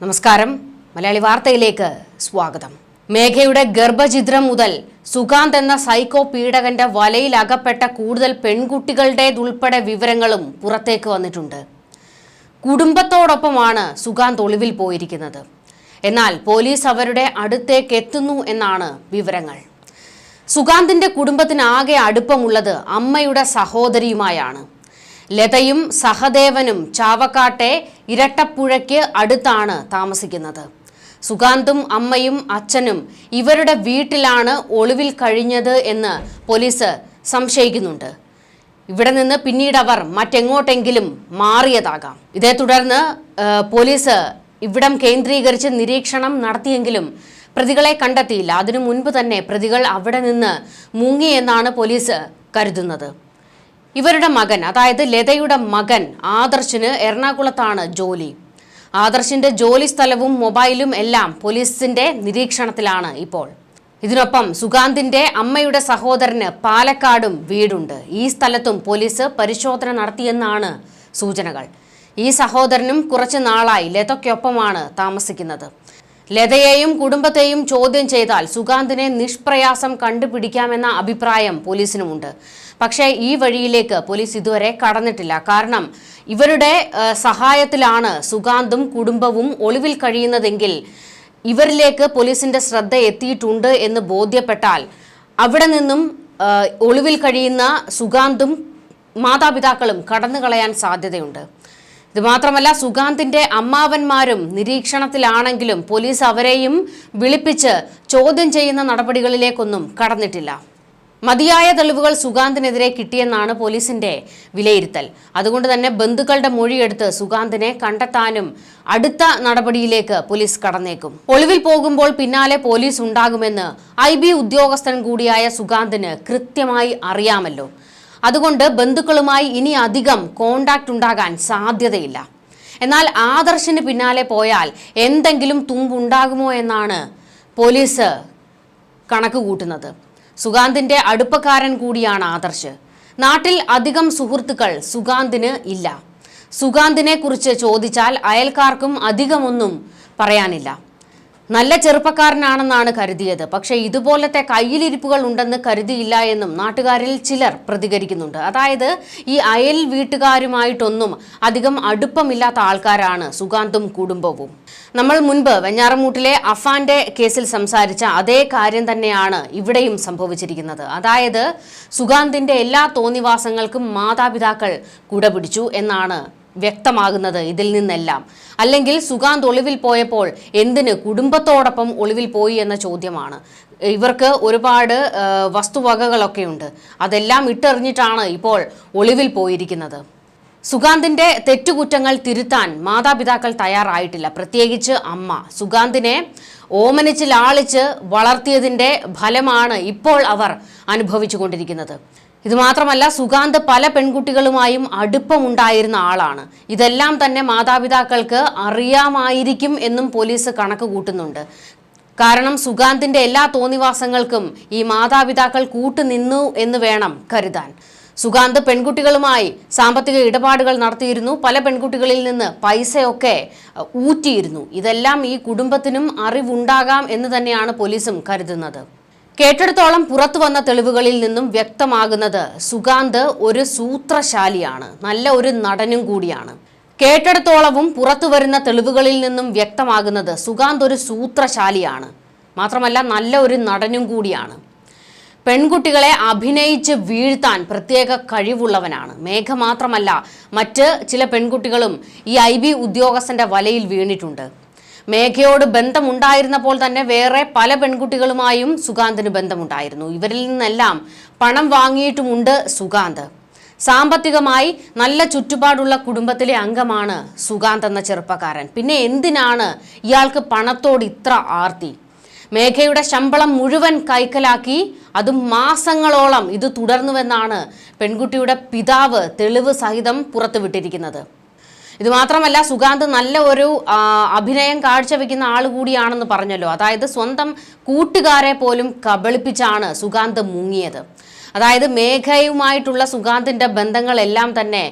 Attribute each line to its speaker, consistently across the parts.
Speaker 1: നമസ്കാരം. മലയാളി വാർത്തയിലേക്ക് സ്വാഗതം. മേഘയുടെ ഗർഭചിത്രം മുതൽ സുകാന്ത് എന്ന സൈക്കോ പീഡകന്റെ വലയിൽ അകപ്പെട്ട കൂടുതൽ പെൺകുട്ടികളുടേതുൾപ്പെടെ വിവരങ്ങളും പുറത്തേക്ക് വന്നിട്ടുണ്ട്. കുടുംബത്തോടൊപ്പമാണ് സുകാന്ത് ഒളിവിൽ പോയിരിക്കുന്നത്. എന്നാൽ പോലീസ് അവരുടെ അടുത്തേക്ക് എത്തുന്നു എന്നാണ് വിവരങ്ങൾ. സുകാന്തിന്റെ കുടുംബത്തിനാകെ അടുപ്പമുള്ളത് അമ്മയുടെ സഹോദരിയുമായാണ്. ലതയും സഹദേവനും ചാവക്കാട്ടെ ഇരട്ടപ്പുഴയ്ക്ക് അടുത്താണ് താമസിക്കുന്നത്. സുഗാന്തും അമ്മയും അച്ഛനും ഇവരുടെ വീട്ടിലാണ് ഒളിവിൽ കഴിഞ്ഞത് എന്ന് പോലീസ് സംശയിക്കുന്നുണ്ട്. ഇവിടെ നിന്ന് പിന്നീട് അവർ മറ്റെങ്ങോട്ടെങ്കിലും മാറിയതാകാം. ഇതേ തുടർന്ന് പോലീസ് ഇവിടം കേന്ദ്രീകരിച്ച് നിരീക്ഷണം നടത്തിയെങ്കിലും പ്രതികളെ കണ്ടെത്തിയില്ല. അതിനു മുൻപ് തന്നെ പ്രതികൾ അവിടെ നിന്ന് മുങ്ങിയെന്നാണ് പോലീസ് കരുതുന്നത്. ഇവരുടെ മകൻ അതായത് ലതയുടെ മകൻ ആദർശിന് എറണാകുളത്താണ് ജോലി. ആദർശിന്റെ ജോലി സ്ഥലവും മൊബൈലും എല്ലാം പോലീസിന്റെ നിരീക്ഷണത്തിലാണ് ഇപ്പോൾ. ഇതിനൊപ്പം സുഗാന്തിന്റെ അമ്മയുടെ സഹോദരന് പാലക്കാടും വീടുണ്ട്. ഈ സ്ഥലത്തും പോലീസ് പരിശോധന നടത്തിയെന്നാണ് സൂചനകൾ. ഈ സഹോദരനും കുറച്ചു നാളായി ലതയ്ക്കൊപ്പമാണ് താമസിക്കുന്നത്. ലതയെയും കുടുംബത്തെയും ചോദ്യം ചെയ്താൽ സുഗാന്തിനെ നിഷ്പ്രയാസം കണ്ടുപിടിക്കാമെന്ന അഭിപ്രായം പോലീസിനുമുണ്ട്. പക്ഷേ ഈ വഴിയിലേക്ക് പോലീസ് ഇതുവരെ കടന്നിട്ടില്ല. കാരണം ഇവരുടെ സഹായത്തിലാണ് സുഗാന്തും കുടുംബവും ഒളിവിൽ കഴിയുന്നതെങ്കിൽ ഇവരിലേക്ക് പോലീസിന്റെ ശ്രദ്ധ എത്തിയിട്ടുണ്ട് എന്ന് ബോധ്യപ്പെട്ടാൽ അവിടെ നിന്നും ഒളിവിൽ കഴിയുന്ന സുഗാന്തും മാതാപിതാക്കളും കടന്നു കളയാൻ സാധ്യതയുണ്ട്. ഇത് മാത്രമല്ല സുഗാന്തിന്റെ അമ്മാവന്മാരും നിരീക്ഷണത്തിലാണെങ്കിലും പോലീസ് അവരെയും വിളിപ്പിച്ച് ചോദ്യം ചെയ്യുന്ന നടപടികളിലേക്കൊന്നും കടന്നിട്ടില്ല. മതിയായ തെളിവുകൾ സുഗാന്തിനെതിരെ കിട്ടിയെന്നാണ് പോലീസിന്റെ വിലയിരുത്തൽ. അതുകൊണ്ട് തന്നെ ബന്ധുക്കളുടെ മൊഴിയെടുത്ത് സുഗാന്തിനെ കണ്ടെത്താനും അടുത്ത നടപടിയിലേക്ക് പോലീസ് കടന്നേക്കും. ഒളിവിൽ പോകുമ്പോൾ പിന്നാലെ പോലീസ് ഉണ്ടാകുമെന്ന് ഐ ഉദ്യോഗസ്ഥൻ കൂടിയായ സുഗാന്തിന് കൃത്യമായി അറിയാമല്ലോ. അതുകൊണ്ട് ബന്ധുക്കളുമായി ഇനി അധികം കോണ്ടാക്ട് ഉണ്ടാകാൻ സാധ്യതയില്ല. എന്നാൽ ആദർശിന് പിന്നാലെ പോയാൽ എന്തെങ്കിലും തുമ്പുണ്ടാകുമോ എന്നാണ് പോലീസ് കണക്ക് കൂട്ടുന്നത്. സുഗാന്തിന്റെ അടുപ്പക്കാരൻ കൂടിയാണ് ആദർശ്. നാട്ടിൽ അധികം സുഹൃത്തുക്കൾ സുഗാന്തിന് ഇല്ല. സുഗാന്തിനെ കുറിച്ച് ചോദിച്ചാൽ അയൽക്കാർക്കും അധികമൊന്നും പറയാനില്ല. നല്ല ചെറുപ്പക്കാരനാണെന്നാണ് കരുതിയത്. പക്ഷേ ഇതുപോലത്തെ കയ്യിലിരിപ്പുകൾ ഉണ്ടെന്ന് കരുതിയില്ല എന്നും നാട്ടുകാരിൽ ചിലർ പ്രതികരിക്കുന്നുണ്ട്. അതായത് ഈ അയൽ വീട്ടുകാരുമായിട്ടൊന്നും അധികം അടുപ്പമില്ലാത്ത ആൾക്കാരാണ് സുഗാന്തും കുടുംബവും. നമ്മൾ മുൻപ് വെഞ്ഞാറമൂട്ടിലെ അഫാന്റെ കേസിൽ സംസാരിച്ച അതേ കാര്യം തന്നെയാണ് ഇവിടെയും സംഭവിച്ചിരിക്കുന്നത്. അതായത് സുഗാന്തിന്റെ എല്ലാ തോന്നിവാസങ്ങൾക്കും മാതാപിതാക്കൾ കുടപിടിച്ചു എന്നാണ് വ്യക്തമാകുന്നത് ഇതിൽ നിന്നെല്ലാം. അല്ലെങ്കിൽ സുഗാന്ത് ഒളിവിൽ പോയപ്പോൾ എന്തിന് കുടുംബത്തോടൊപ്പം ഒളിവിൽ പോയി എന്ന ചോദ്യമാണ്. ഇവർക്ക് ഒരുപാട് വസ്തുവകകളൊക്കെ ഉണ്ട്. അതെല്ലാം ഇട്ടെറിഞ്ഞിട്ടാണ് ഇപ്പോൾ ഒളിവിൽ പോയിരിക്കുന്നത്. സുഗാന്തിന്റെ തെറ്റുകുറ്റങ്ങൾ തിരുത്താൻ മാതാപിതാക്കൾ തയ്യാറായിട്ടില്ല. പ്രത്യേകിച്ച് അമ്മ. സുഗാന്തിനെ ഓമനിച്ച് ലാളിച്ച് വളർത്തിയതിന്റെ ഫലമാണ് ഇപ്പോൾ അവർ അനുഭവിച്ചുകൊണ്ടിരിക്കുന്നത്. ഇത് മാത്രമല്ല സുഗാന്ത് പല പെൺകുട്ടികളുമായും അടുപ്പമുണ്ടായിരുന്ന ആളാണ്. ഇതെല്ലാം തന്നെ മാതാപിതാക്കൾക്ക് അറിയാമായിരിക്കും എന്നും പോലീസ് കണക്ക് കൂട്ടുന്നുണ്ട്. കാരണം സുഗാന്തിന്റെ എല്ലാ തോന്നിവാസങ്ങൾക്കും ഈ മാതാപിതാക്കൾ കൂട്ടുനിന്നു എന്ന് വേണം കരുതാൻ. സുഗാന്ത് പെൺകുട്ടികളുമായി സാമ്പത്തിക ഇടപാടുകൾ നടത്തിയിരുന്നു. പല പെൺകുട്ടികളിൽ നിന്ന് പൈസയൊക്കെ ഊറ്റിയിരുന്നു. ഇതെല്ലാം ഈ കുടുംബത്തിനും അറിവുണ്ടാകാം എന്ന് തന്നെയാണ് പോലീസും കരുതുന്നത്. കേട്ടിടത്തോളം പുറത്തു വന്ന തെളിവുകളിൽ നിന്നും വ്യക്തമാകുന്നത് സുഗാന്ത് ഒരു സൂത്രശാലിയാണ്. നല്ല ഒരു നടനും കൂടിയാണ്. കേട്ടിടത്തോളവും പുറത്തു വരുന്ന തെളിവുകളിൽ നിന്നും വ്യക്തമാകുന്നത് സുഗാന്ത് ഒരു സൂത്രശാലിയാണ്. മാത്രമല്ല നല്ല ഒരു നടനും കൂടിയാണ്. പെൺകുട്ടികളെ അഭിനയിച്ച് വീഴ്ത്താൻ പ്രത്യേക കഴിവുള്ളവനാണ്. മേഘ മാത്രമല്ല മറ്റ് ചില പെൺകുട്ടികളും ഈ ഐ ബി ഉദ്യോഗസ്ഥന്റെ വലയിൽ വീണിട്ടുണ്ട്. മേഘയോട് ബന്ധമുണ്ടായിരുന്നപ്പോൾ തന്നെ വേറെ പല പെൺകുട്ടികളുമായും സുഗാന്തിന് ബന്ധമുണ്ടായിരുന്നു. ഇവരിൽ നിന്നെല്ലാം പണം വാങ്ങിയിട്ടുമുണ്ട് സുഗാന്ത്. സാമ്പത്തികമായി നല്ല ചുറ്റുപാടുള്ള കുടുംബത്തിലെ അംഗമാണ് സുഗാന്ത് എന്ന ചെറുപ്പക്കാരൻ. പിന്നെ എന്തിനാണ് ഇയാൾക്ക് പണത്തോട് ഇത്ര ആർത്തി? മേഘയുടെ ശമ്പളം മുഴുവൻ കൈക്കലാക്കി അതും മാസങ്ങളോളം ഇത് തുടർന്നുവെന്നാണ് പെൺകുട്ടിയുടെ പിതാവ് തെളിവ് സഹിതം പുറത്തുവിട്ടിരിക്കുന്നത്. ഇത് മാത്രമല്ല സുഗാന്ത് നല്ല ഒരു അഭിനയം കാഴ്ചവെക്കുന്ന ആൾ കൂടിയാണെന്ന് പറഞ്ഞല്ലോ. അതായത് സ്വന്തം കൂട്ടുകാരെ പോലും കബളിപ്പിച്ചാണ് സുഗാന്ത് മുങ്ങിയത്. അതായത് മേഘയുമായിട്ടുള്ള സുഗാന്തിന്റെ ബന്ധങ്ങളെല്ലാം തന്നെ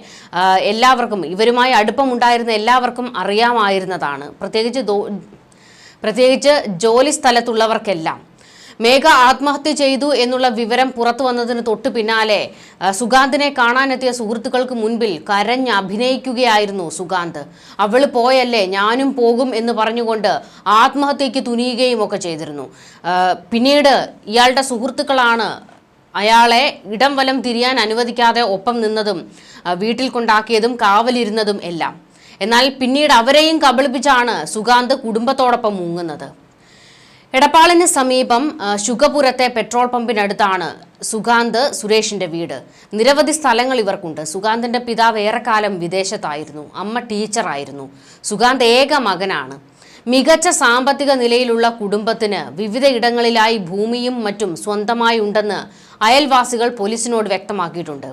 Speaker 1: എല്ലാവർക്കും ഇവരുമായി അടുപ്പമുണ്ടായിരുന്ന എല്ലാവർക്കും അറിയാമായിരുന്നതാണ്. പ്രത്യേകിച്ച് പ്രത്യേകിച്ച് ജോലി സ്ഥലത്തുള്ളവർക്കെല്ലാം. മേഘ ആത്മഹത്യ ചെയ്തു എന്നുള്ള വിവരം പുറത്തു വന്നതിന് തൊട്ടു പിന്നാലെ സുഗാന്തിനെ കാണാനെത്തിയ സുഹൃത്തുക്കൾക്ക് മുൻപിൽ കരഞ്ഞ് അഭിനയിക്കുകയായിരുന്നു സുഗാന്ത്. അവൾ പോയല്ലേ ഞാനും പോകും എന്ന് പറഞ്ഞുകൊണ്ട് ആത്മഹത്യയ്ക്ക് തുനിയുകയും ഒക്കെ ചെയ്തിരുന്നു. പിന്നീട് ഇയാളുടെ സുഹൃത്തുക്കളാണ് അയാളെ ഇടം വലം തിരിയാൻ അനുവദിക്കാതെ ഒപ്പം നിന്നതും വീട്ടിൽ കൊണ്ടാക്കിയതും കാവലിരുന്നതും എല്ലാം. എന്നാൽ പിന്നീട് അവരെയും കബളിപ്പിച്ചാണ് സുഗാന്ത് കുടുംബത്തോടൊപ്പം മുങ്ങുന്നത്. എടപ്പാളിന് സമീപം ശുഗപുരത്തെ പെട്രോൾ പമ്പിനടുത്താണ് സുഗാന്ത് സുരേഷിന്റെ വീട്. നിരവധി സ്ഥലങ്ങൾ ഇവർക്കുണ്ട്. സുഗാന്തിന്റെ പിതാവ് ഏറെക്കാലം വിദേശത്തായിരുന്നു. അമ്മ ടീച്ചറായിരുന്നു. സുഗാന്ത് ഏക മകനാണ്. മികച്ച സാമ്പത്തിക നിലയിലുള്ള കുടുംബത്തിന് വിവിധ ഇടങ്ങളിലായി ഭൂമിയും മറ്റും സ്വന്തമായി ഉണ്ടെന്ന് അയൽവാസികൾ പോലീസിനോട് വ്യക്തമാക്കിയിട്ടുണ്ട്.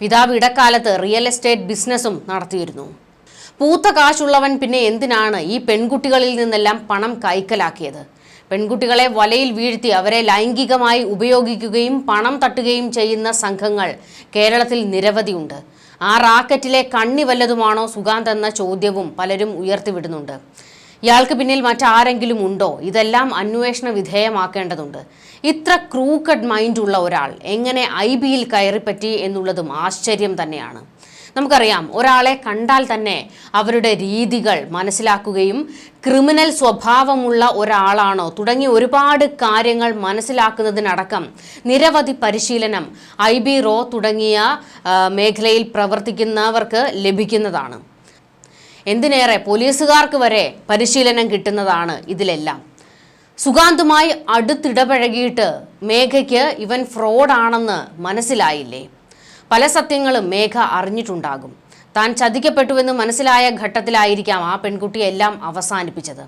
Speaker 1: പിതാവ് ഇടക്കാലത്ത് റിയൽ എസ്റ്റേറ്റ് ബിസിനസ്സും നടത്തിയിരുന്നു. പൂത്ത കാശുള്ളവൻ പിന്നെ എന്തിനാണ് ഈ പെൺകുട്ടികളിൽ നിന്നെല്ലാം പണം കൈക്കലാക്കിയത്? പെൺകുട്ടികളെ വലയിൽ വീഴ്ത്തി അവരെ ലൈംഗികമായി ഉപയോഗിക്കുകയും പണം തട്ടുകയും ചെയ്യുന്ന സംഘങ്ങൾ കേരളത്തിൽ നിരവധിയുണ്ട്. ആ റാക്കറ്റിലെ കണ്ണി വല്ലതുമാണോ സുഗാന്ത് എന്ന ചോദ്യവും പലരും ഉയർത്തിവിടുന്നുണ്ട്. ഇയാൾക്ക് പിന്നിൽ മറ്റാരെങ്കിലും ഉണ്ടോ? ഇതെല്ലാം അന്വേഷണ വിധേയമാക്കേണ്ടതുണ്ട്. ഇത്ര ക്രൂക്കഡ് മൈൻഡുള്ള ഒരാൾ എങ്ങനെ ഐ ബിയിൽ കയറിപ്പറ്റി എന്നുള്ളതും ആശ്ചര്യം തന്നെയാണ്. നമുക്കറിയാം ഒരാളെ കണ്ടാൽ തന്നെ അവരുടെ രീതികൾ മനസ്സിലാക്കുകയും ക്രിമിനൽ സ്വഭാവമുള്ള ഒരാളാണോ തുടങ്ങി ഒരുപാട് കാര്യങ്ങൾ മനസ്സിലാക്കുന്നതിനടക്കം നിരവധി പരിശീലനം ഐ ബി റോ തുടങ്ങിയ മേഖലയിൽ പ്രവർത്തിക്കുന്നവർക്ക് ലഭിക്കുന്നതാണ്. എന്തിനേറെ പോലീസുകാർക്ക് വരെ പരിശീലനം കിട്ടുന്നതാണ് ഇതിലെല്ലാം. സുഗാന്തുമായി അടുത്തിടപഴകിയിട്ട് മേഘയ്ക്ക് ഇവൻ ഫ്രോഡാണെന്ന് മനസ്സിലായില്ലേ? പല സത്യങ്ങളും മേഘ അറിഞ്ഞിട്ടുണ്ടാകും. താൻ ചതിക്കപ്പെട്ടുവെന്ന് മനസ്സിലായ ഘട്ടത്തിലായിരിക്കാം ആ പെൺകുട്ടി എല്ലാം അവസാനിപ്പിച്ചത്.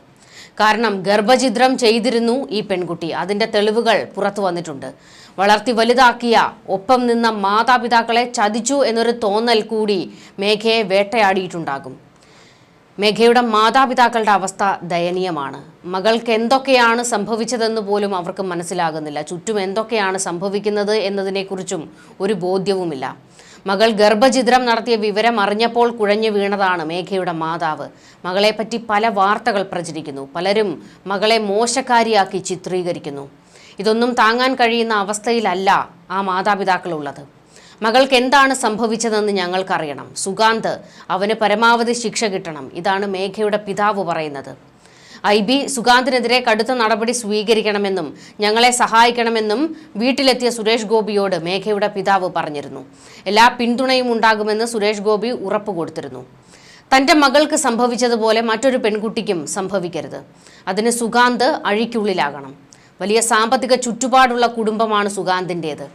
Speaker 1: കാരണം ഗർഭഛിദ്രം ചെയ്തിരുന്നു ഈ പെൺകുട്ടി. അതിന്റെ തെളിവുകൾ പുറത്തു വന്നിട്ടുണ്ട്. വളർത്തി വലുതാക്കിയ ഒപ്പം നിന്ന മാതാപിതാക്കളെ ചതിച്ചു എന്നൊരു തോന്നൽ കൂടി മേഘയെ വേട്ടയാടിയിട്ടുണ്ടാകും. മേഘയുടെ മാതാപിതാക്കളുടെ അവസ്ഥ ദയനീയമാണ്. മകൾക്ക് എന്തൊക്കെയാണ് സംഭവിച്ചതെന്ന് പോലും അവർക്ക് മനസ്സിലാകുന്നില്ല. ചുറ്റും എന്തൊക്കെയാണ് സംഭവിക്കുന്നത് എന്നതിനെക്കുറിച്ചും ഒരു ബോധ്യവുമില്ല. മകൾ ഗർഭചിത്രം നടത്തിയ വിവരം അറിഞ്ഞപ്പോൾ കുഴഞ്ഞു വീണതാണ് മേഘയുടെ മാതാവ്. മകളെപ്പറ്റി പല വാർത്തകൾ പ്രചരിക്കുന്നു. പലരും മകളെ മോശക്കാരിയാക്കി ചിത്രീകരിക്കുന്നു. ഇതൊന്നും താങ്ങാൻ കഴിയുന്ന അവസ്ഥയിലല്ല ആ മാതാപിതാക്കളുള്ളത് മകൾക്ക് എന്താണ് സംഭവിച്ചതെന്ന് ഞങ്ങൾക്കറിയണം. സുഗാന്ത് അവന് പരമാവധി ശിക്ഷ കിട്ടണം. ഇതാണ് മേഘയുടെ പിതാവ് പറയുന്നത്. ഐ ബി സുഗാന്തിനെതിരെ കടുത്ത നടപടി സ്വീകരിക്കണമെന്നും ഞങ്ങളെ സഹായിക്കണമെന്നും വീട്ടിലെത്തിയ സുരേഷ് ഗോപിയോട് മേഘയുടെ പിതാവ് പറഞ്ഞിരുന്നു. എല്ലാ പിന്തുണയും ഉണ്ടാകുമെന്ന് സുരേഷ് ഗോപി ഉറപ്പ് കൊടുത്തിരുന്നു. തന്റെ മകൾക്ക് സംഭവിച്ചതുപോലെ മറ്റൊരു പെൺകുട്ടിക്കും സംഭവിക്കരുത്. അതിന് സുഗാന്ത് അഴിക്കുള്ളിലാകണം. വലിയ സാമ്പത്തിക ചുറ്റുപാടുള്ള കുടുംബമാണ് സുഗാന്തിന്റേത്.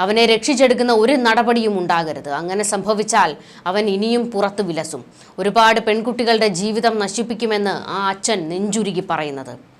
Speaker 1: അവനെ രക്ഷിച്ചെടുക്കുന്ന ഒരു നടപടിയും ഉണ്ടാകരുത്. അങ്ങനെ സംഭവിച്ചാൽ അവൻ ഇനിയും പുറത്തു വിലസും. ഒരുപാട് പെൺകുട്ടികളുടെ ജീവിതം നശിപ്പിക്കുമെന്ന് ആ അച്ഛൻ നെഞ്ചുരുകി പറയുന്നത്.